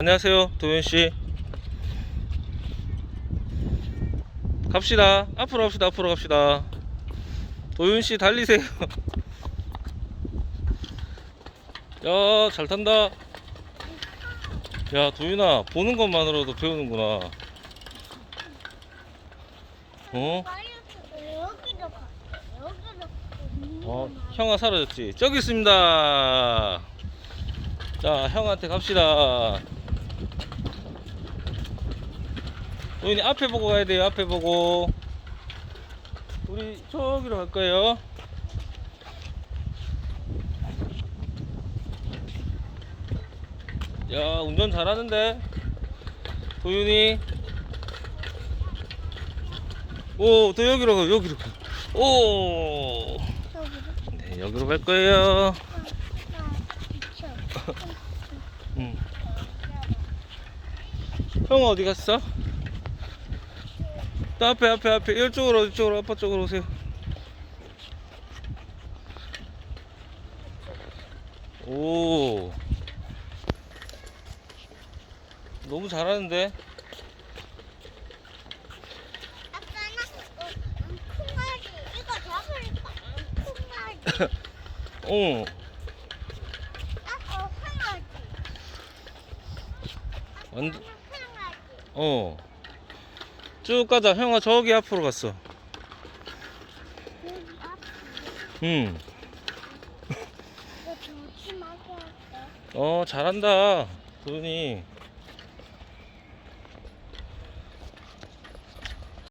안녕하세요, 도현 씨. 갑시다. 앞으로 갑시다. 앞으로 갑시다. 도현 씨 달리세요. 야, 잘 탄다. 야, 도윤아, 보는 것만으로도 배우는구나. 어? 어, 형아 사라졌지? 저기 있습니다. 자, 형한테 갑시다. 도윤이 앞에 보고 가야 돼요. 앞에 보고. 우리 저기로 갈 거예요. 야, 운전 잘하는데. 도윤이. 오, 또 여기로 가, 여기로 가. 오. 여기로. 네, 여기로 갈 거예요. 비켜. 응. 형 어디 갔어? 또 앞에 앞에 앞에 이쪽으로 이쪽으로 아빠 쪽으로 오세요. 오. 너무 잘하는데? 어. 어. 아빠 콩알이. 완전. 어. 쭉 가자. 형아 저기 앞으로 갔어. 응. 어 잘한다. 도윤이.